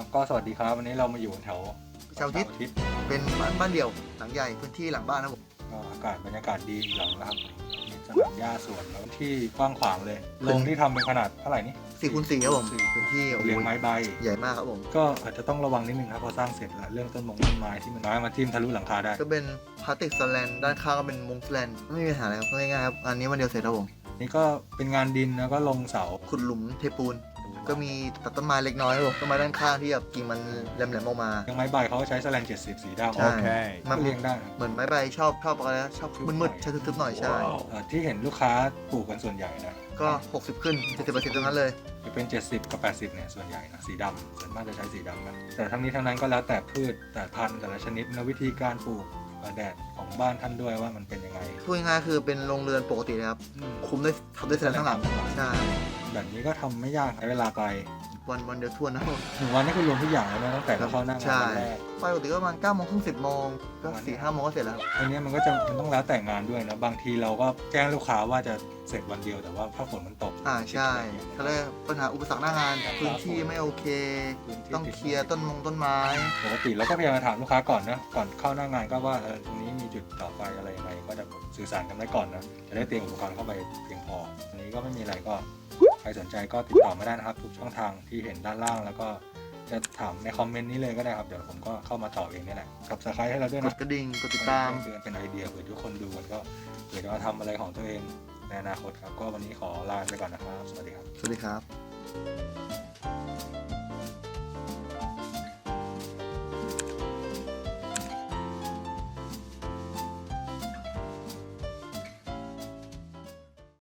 ครับก็สวัสดีครับวันนี้เรามาอยู่แถวเสาร์อาทิตย์ทิตย์เป็นบ้านบ้านเดี่ยวหลังใหญ่พื้นที่หลังบ้านนะครับผมก็อากาศบรรยากาศดีอีกหลังนะครับมีสนามหญ้าสวนแล้วที่กว้างขวางเลยโรงที่ทำเป็นขนาดเท่าไหร่นี่สี่คูณสี่ครับผมสี่พื้นที่โอ้โหเลี้ยงไม้ใบ ใหญ่มากครับผม ก็อาจจะต้องระวังนิดนึงครับพอสร้างเสร็จแล้วเรื่องต้นมงต้นไม้ที่มันไม้มาทิ่มทะลุหลังคาได้ ก็เป็นพลาสติกสแลนด้านข้างก็เป็นมุงสแลนไม่มีปัญหาอะไรครับง่ายๆครับอันนี้วันเดียวเสร็จครับผมนี่ก็เป็นงานดินแล้วก็ลงเสาขุดหลุมเทปูน ก็มีตัดต้นไม้เล็กน้อยครับผมต้นไม้ด้านข้างที่แบบกิ่งมันแหลมๆออกมา ยังไม้ใบเขาก็ใช้แสแลน70 สีดำใช่มันเลี้ยงได้ครับเหมือนไม้ใบชอบชอบอะไรนะชอบมืดๆใช้ทึบๆหน่อยใช่ เอ่อที่เห็นลูกค้าปลูกกันส่วนใหญ่นะก็ 60 ขึ้น70%ตรงนั้นเลย จะเป็น 70 กับ 80 เนี่ยส่วนใหญ่นะสีดำส่วนมากจะใช้สีดำกันแต่ทั้งนี้ทั้งนั้นก็แล้วแต่พืชแต่พันธุ์แต่ละชนิดและวิธีการปลูกเอ่อแดดของบ้านท่านด้วยว่ามันเป็นยังไงพูดง่ายๆคือเป็นโรงเรือนปกติเลยครับ คุมด้วยทำด้วยแสลนข้างหลังใช่ แบบนี้ก็ทำไม่ยากใช้เวลาไปวันวันเดียวทวนนะครับผมหนึ่งวันนี่คือรวมทุกอย่างแล้วนะตั้งแต่เราเข้าหน้างานใช่วันแรก ไปปกติก็ประมาณ9โมงครึ่ง10โมงก็ประมาณนี้4 5โมงก็เสร็จแล้วครับอันเนี้ยมันก็จะมันต้องแล้วแต่งานด้วยนะ บางทีเราก็แจ้งลูกค้าว่าจะเสร็จวันเดียวแต่ว่าถ้าฝนมันตกอ่าใช่เขาเรียกปัญหาอุปสรรคหน้างานครับพื้นที่ไม่โอเค พื้นที่ต้องเคลียร์ต้นมงต้นไม้ ปกติเราก็พยายามจะถามลูกค้าก่อนนะ ก่อนเข้าหน้างานก็ว่าเออตรงนี้มีจุดต่อไฟอะไรยังไงก็จะสื่อสารกันไว้ก่อนนะ จะได้เตรียมอุปกรณ์เข้าไปเพียงพอ อันนี้ก็ไม่มีอะไรก็ ใครสนใจก็ติดต่อมาได้นะครับ ทุกช่องทางที่เห็นด้านล่าง แล้วก็จะถามในคอมเมนต์นี้เลยก็ได้ครับ เดี๋ยวผมก็เข้ามาตอบเองนี่แหละกับสไครต์ให้เราด้วยกนะดกระดิ่งกดติดตามเพื่อเป็นไอเดียเผื่อทุกคนดูมันก็เผื่อจะมาทำอะไรของตัวเองในอนาคตครับ ก็วันนี้ขอลาไปก่อนนะครับ สวัสดีครับ สวัสดีครับ